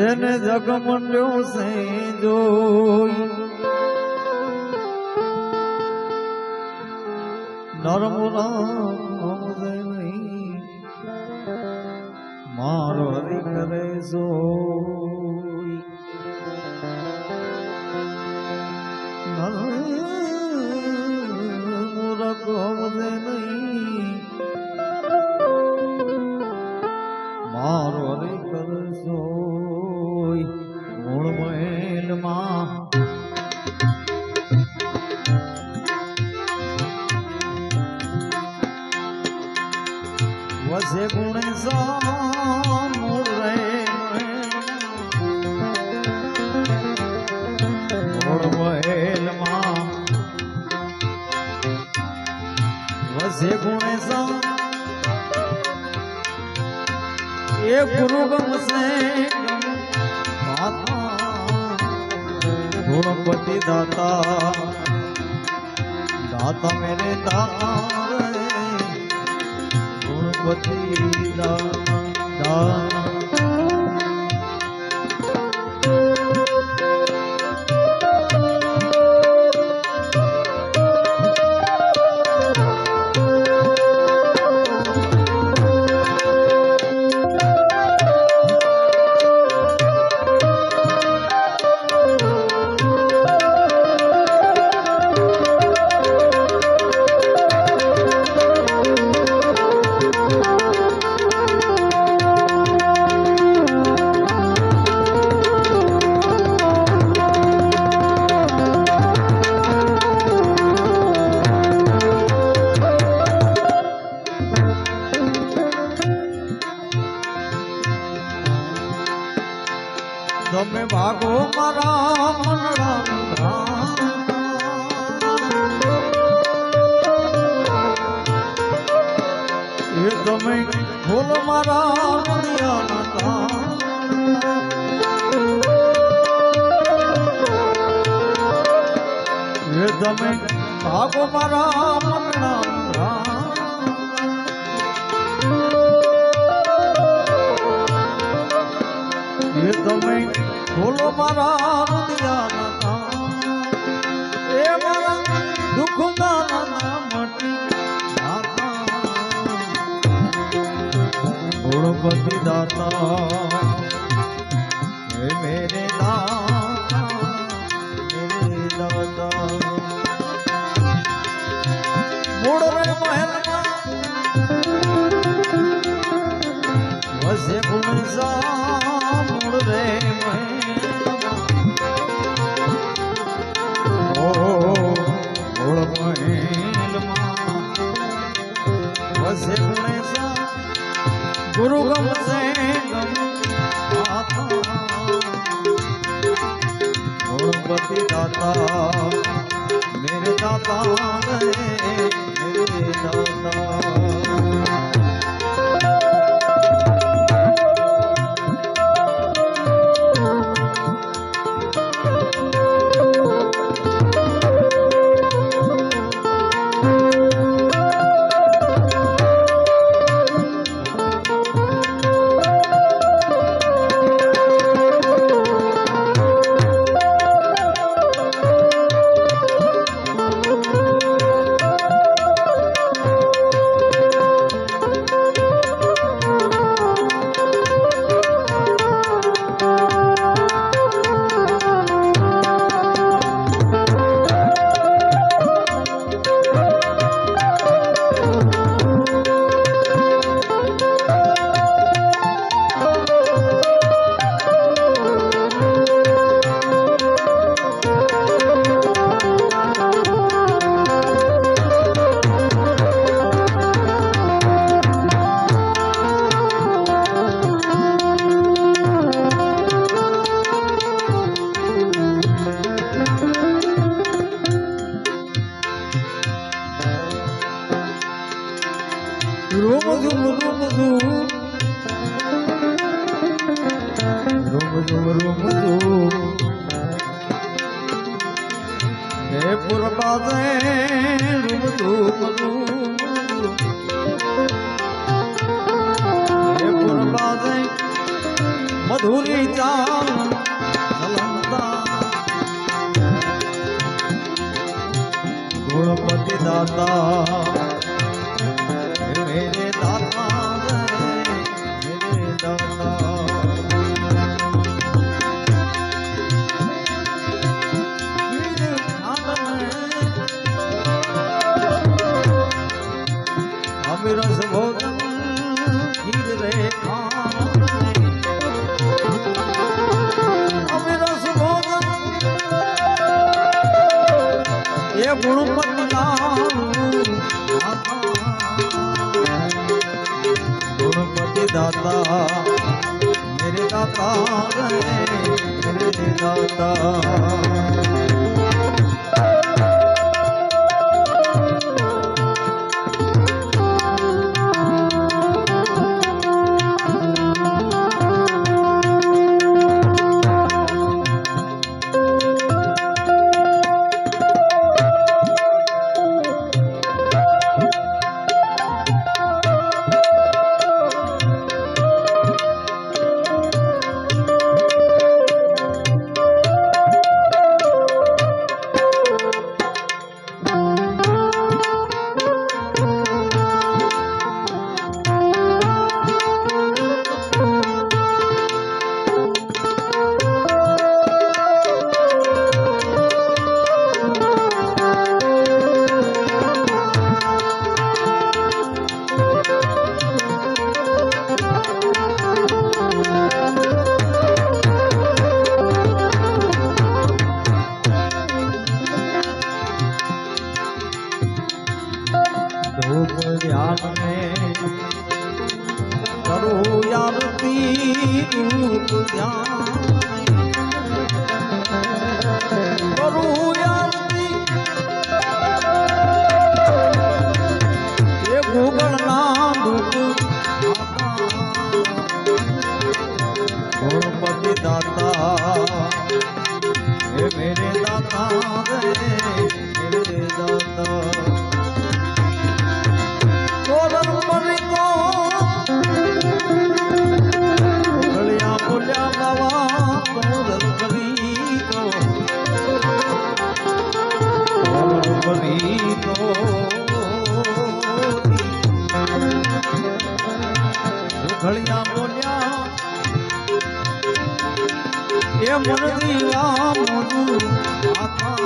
જેને જગ મંડ્યો છે જોઈ. નરમ રામ નહીં મારો હરી કરે સોઈ ગુણે સામૂળ રે મૂળ મહેલમાં વસે ગુણે સા એ ગુરુ ગમશે ગુણપતિ દાતા દાતા મેરે દાતા રે ગુણપતિ તમે ભાગો મારા મનડા એ તમે ખોલો મારા તમે ભાગો મારા મનડા એ તમે ખોલો મારા હૃદયાના એ મારા દુઃખ દાના મટી ગુણપતિ દાતા હે મેરે દાતા ગુરુ ગમશે ગમ ગુણપતિ દાતા મેરે દાતા મેરે દાતા રોમ ઝુમ રોમ ઝુમ રોમ ઝુમ રોમ ઝુમ હે પુરબાદે રૂમ ધૂમ હે પુરબાદે મધુરી ચામ ગુણપતિ દાતા ગુણ ગુણપતિ દાતા મેરે દાતા મેરે દાતા ઘડિયા બોલ્યા એ મુરદીવા મોનું આખા